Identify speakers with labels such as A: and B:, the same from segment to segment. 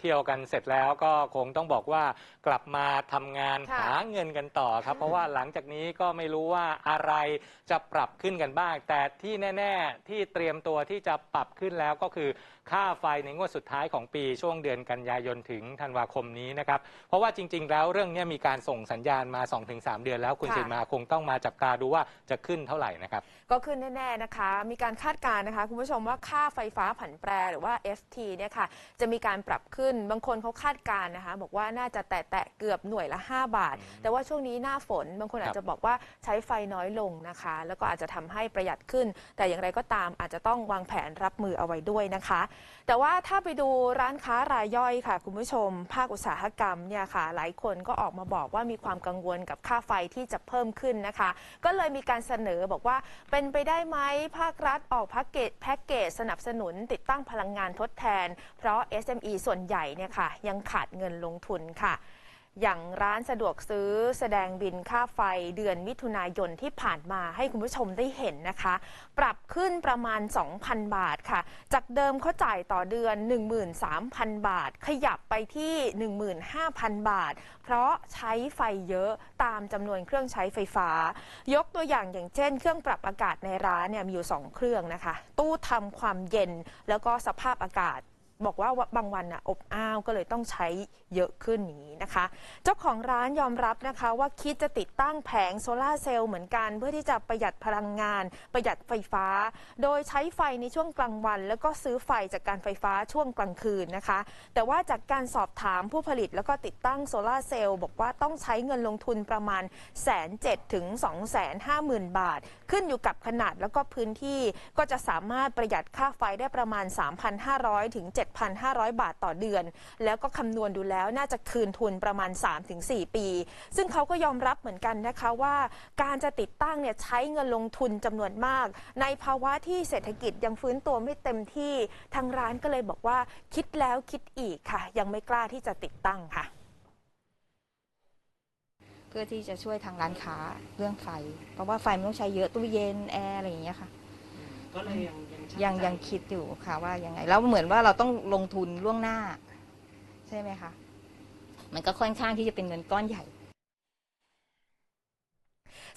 A: เที่ยวกันเสร็จแล้วก็คงต้องบอกว่ากลับมาทำงาน
B: ค่ะ
A: หาเงินกันต่อครับ เพราะว่าหลังจากนี้ก็ไม่รู้ว่าอะไรจะปรับขึ้นกันบ้าง แต่ที่แน่ ๆ ที่เตรียมตัวที่จะปรับขึ้นแล้วก็คือค่าไฟในงวดสุดท้ายของปีช่วงเดือนกันยายนถึงธันวาคมนี้นะครับ เพราะว่าจริง ๆ แล้วเรื่องนี้มีการส่งสัญญาณมา 2-3 เดือนแล้วคุณ
B: ค่ะ
A: สิมาคงต้องมาจับตาดูว่าจะขึ้นเท่าไหร่นะครับ
B: ก็ขึ้นแน่ ๆ นะคะ มีการคาดการณ์นะคะ คุณผู้ชมว่าค่าไฟฟ้าผันแปรหรือว่า FT เนี่ยค่ะ จะมีการปรับขึ้นบางคนเขาคาดการณ์นะคะ บอกว่าน่าจะแตะๆเกือบหน่วยละ 5 บาท แต่ว่าช่วงนี้หน้าฝน บางคนอาจจะบอกว่าใช้ไฟน้อยลงนะคะ แล้วก็อาจจะทำให้ประหยัดขึ้น แต่อย่างไรก็ตามอาจจะต้องวางแผนรับมือเอาไว้ด้วยนะคะ แต่ว่าถ้าไปดูร้านค้ารายย่อยค่ะ คุณผู้ชม ภาคอุตสาหกรรมเนี่ยค่ะ หลายคนก็ออกมาบอกว่ามีความกังวลกับค่าไฟที่จะเพิ่มขึ้นนะคะ ก็เลยมีการเสนอบอกว่าเป็นไปได้ไหมภาครัฐออกแพ็กเกจแพ็กเกจสนับสนุนติดตั้งพลังงานทดแทน เพราะ SME ส่วนใหญ่เนี่ยค่ะยังขาดเงินลงทุนค่ะ อย่างร้านสะดวกซื้อแสดงบินค่าไฟเดือนมิถุนายนที่ผ่านมาให้คุณผู้ชมได้เห็นนะคะ ปรับขึ้นประมาณ 2,000 บาทค่ะ จากเดิมเขาจ่ายต่อเดือน 13,000 บาท ขยับไปที่ 15,000 บาท เพราะใช้ไฟเยอะตามจำนวนเครื่องใช้ไฟฟ้า ยกตัวอย่างอย่างเช่น เครื่องปรับอากาศในร้านเนี่ยมีอยู่ 2 เครื่องนะคะ ตู้ทำความเย็นแล้วก็สภาพอากาศ บอกว่าบางวันน่ะอบอ้าวก็เลยต้องใช้เยอะขึ้นนี้นะคะ เจ้าของร้านยอมรับนะคะว่าคิดจะติดตั้งแผงโซลาเซลล์เหมือนกัน เพื่อที่จะประหยัดพลังงาน ประหยัดไฟฟ้า โดยใช้ไฟในช่วงกลางวัน แล้วก็ซื้อไฟจากการไฟฟ้าช่วงกลางคืนนะคะ แต่ว่าจากการสอบถามผู้ผลิตแล้วก็ติดตั้งโซลาเซลล์บอกว่าต้องใช้เงินลงทุนประมาณแสนเจ็ดถึงสองแสนห้าหมื่นบาท ขึ้นอยู่กับขนาดแล้วก็พื้นที่ก็จะสามารถประหยัดค่าไฟได้ประมาณ 3,500ถึง7,500 บาทต่อเดือน แล้วก็คำนวณดูแล้วน่าจะคืนทุนประมาณ 3-4 ปี ซึ่งเขาก็ยอมรับเหมือนกันนะคะว่าการจะติดตั้งเนี่ยใช้เงินลงทุนจำนวนมาก ในภาวะที่เศรษฐกิจยังฟื้นตัวไม่เต็มที่ทางร้านก็เลยบอกว่าคิดแล้วคิดอีกค่ะ ยังไม่กล้าที่จะติดตั้งค่ะ
C: เพื่อที่จะช่วยทางร้านค้าเรื่องไฟ เพราะว่าไฟมันต้องใช้เยอะตู้เย็นแอร์อะไรอย่างเงี้ยค่ะ
D: ก็เลยยัง ยัง
C: ยังยังคิดอยู่ค่ะว่ายังไง แล้วเหมือนว่าเราต้องลงทุนล่วงหน้า ใช่ไหมคะ มันก็ค่อนข้างที่จะเป็นเงินก้อนใหญ่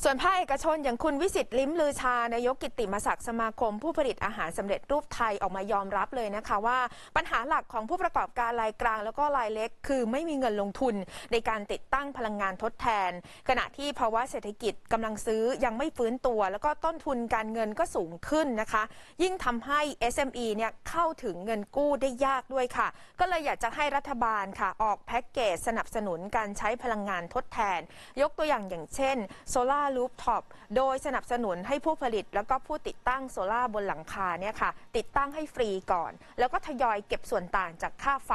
B: ส่วนภาคเอกชนอย่างคุณวิสิตลิ้มลือชานายกกิตติมศักดิ์สมาคม ผู้ผลิตอาหารสำเร็จรูปไทยออกมายอมรับเลยนะคะ ว่าปัญหาหลักของผู้ประกอบการรายกลาง แล้วก็รายเล็ก คือไม่มีเงินลงทุนในการติดตั้งพลังงานทดแทน ขณะที่ภาวะเศรษฐกิจกำลังซื้อยังไม่ฟื้นตัว แล้วก็ต้นทุนการเงินก็สูงขึ้นนะคะ ยิ่งทำให้ SME เนี่ยเข้าถึงเงินกู้ได้ยากด้วยค่ะ ก็เลยอยากจะให้รัฐบาลค่ะ ออกแพ็กเกจสนับสนุนการใช้พลังงานทดแทน ยกตัวอย่างอย่างเช่นโซลารูฟท็อปโดยสนับสนุนให้ผู้ผลิต แล้วก็ผู้ติดตั้งโซล่าบนหลังคาเนี่ยค่ะ ติดตั้งให้ฟรีก่อน แล้วก็ทยอยเก็บส่วนต่างจากค่าไฟ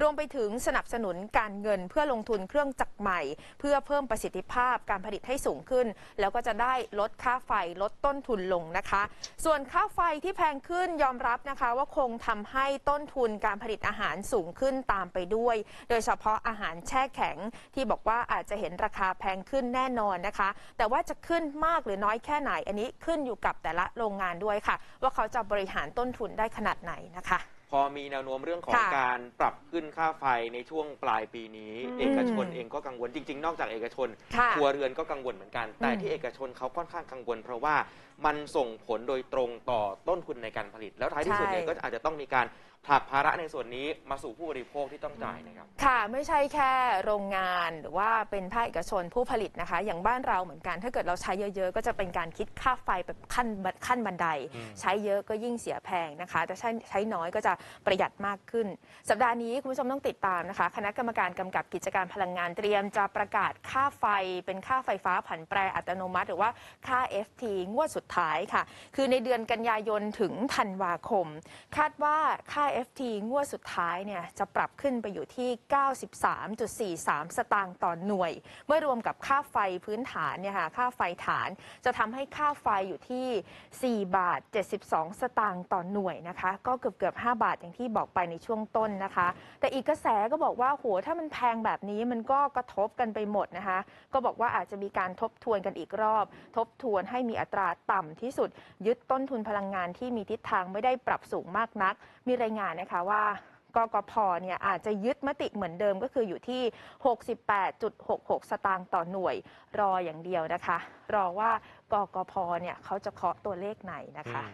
B: รวมไปถึงสนับสนุนการเงินเพื่อลงทุนเครื่องจักรใหม่ เพื่อเพิ่มประสิทธิภาพการผลิตให้สูงขึ้น แล้วก็จะได้ลดค่าไฟลดต้นทุนลงนะคะ ส่วนค่าไฟที่แพงขึ้นยอมรับนะคะ ว่าคงทำให้ต้นทุนการผลิตอาหารสูงขึ้นตามไปด้วย โดยเฉพาะอาหารแช่แข็งที่บอกว่าอาจจะเห็นราคาแพงขึ้นแน่นอนนะคะ แต่ว่าจะขึ้นมากหรือน้อยแค่ไหน อันนี้ขึ้นอยู่กับแต่ละโรงงานด้วยค่ะ ว่าเขาจะบริหารต้นทุนได้ขนาดไหนนะคะ
D: พอมีแนวโน้มเรื่องของ
B: ค่ะ
D: การปรับขึ้นค่าไฟในช่วงปลายปีนี้
B: อืม
D: เอกชนเองก็กังวลจริง ๆ นอกจากเอกชน
B: ค่ะ
D: ครัวเรือนก็กังวลเหมือนกัน แต่
B: อืม
D: ที่เอกชนเขาค่อนข้างกังวล เพราะว่ามันส่งผลโดยตรงต่อต้นทุนในการผลิต แล้วท้ายที่สุดเนี่ยก็อาจจะต้องมีการ ผลักภาระในส่วนนี้มาสู่ผู้บริโภคที่ต้องจ่ายนะครับ
B: ค่ะไม่ใช่แค่โรงงานหรือว่าเป็นภาคเอกชนผู้ผลิตนะคะ อย่างบ้านเราเหมือนกัน ถ้าเกิดเราใช้เยอะๆ ก็จะเป็นการคิดค่าไฟแบบขั้นขั้นบันได
A: อืม
B: ใช้เยอะก็ยิ่งเสียแพงนะคะแต่ใช้ใช้น้อยก็จะประหยัดมากขึ้น สัปดาห์นี้คุณผู้ชมต้องติดตามนะคะ คณะกรรมการกำกับกิจการพลังงานเตรียมจะประกาศค่าไฟเป็นค่าไฟฟ้าผันแปรอัตโนมัติ หรือว่าค่า FT งวดสุดท้ายค่ะ คือในเดือนกันยายนถึงธันวาคม คาดว่าค่า FT งวดสุดท้ายเนี่ยจะปรับขึ้นไปอยู่ที่ 93.43 สตางค์ต่อหน่วย เมื่อรวมกับค่าไฟพื้นฐานเนี่ยค่ะค่าไฟฐานจะทำให้ค่าไฟอยู่ที่ 4 บาท 72 สตางค์ต่อหน่วยนะคะ ก็เกือบเกือบ5บาทอย่างที่บอกไปในช่วงต้นนะคะ แต่อีกกระแสก็บอกว่าโหถ้ามันแพงแบบนี้มันก็กระทบกันไปหมดนะคะ ก็บอกว่าอาจจะมีการทบทวนกันอีกรอบ ทบทวนให้มีอัตราต่ำที่สุด ยึดต้นทุนพลังงานที่มีทิศทางไม่ได้ปรับสูงมากนัก มีรายงานนะคะว่ากกพเนี่ยอาจจะยึดมติเหมือนเดิมก็คืออยู่ที่ 68.66 สตางค์ต่อหน่วยรออย่างเดียวนะคะ รอว่ากกพเนี่ยเขาจะเคาะตัวเลขไหนนะคะ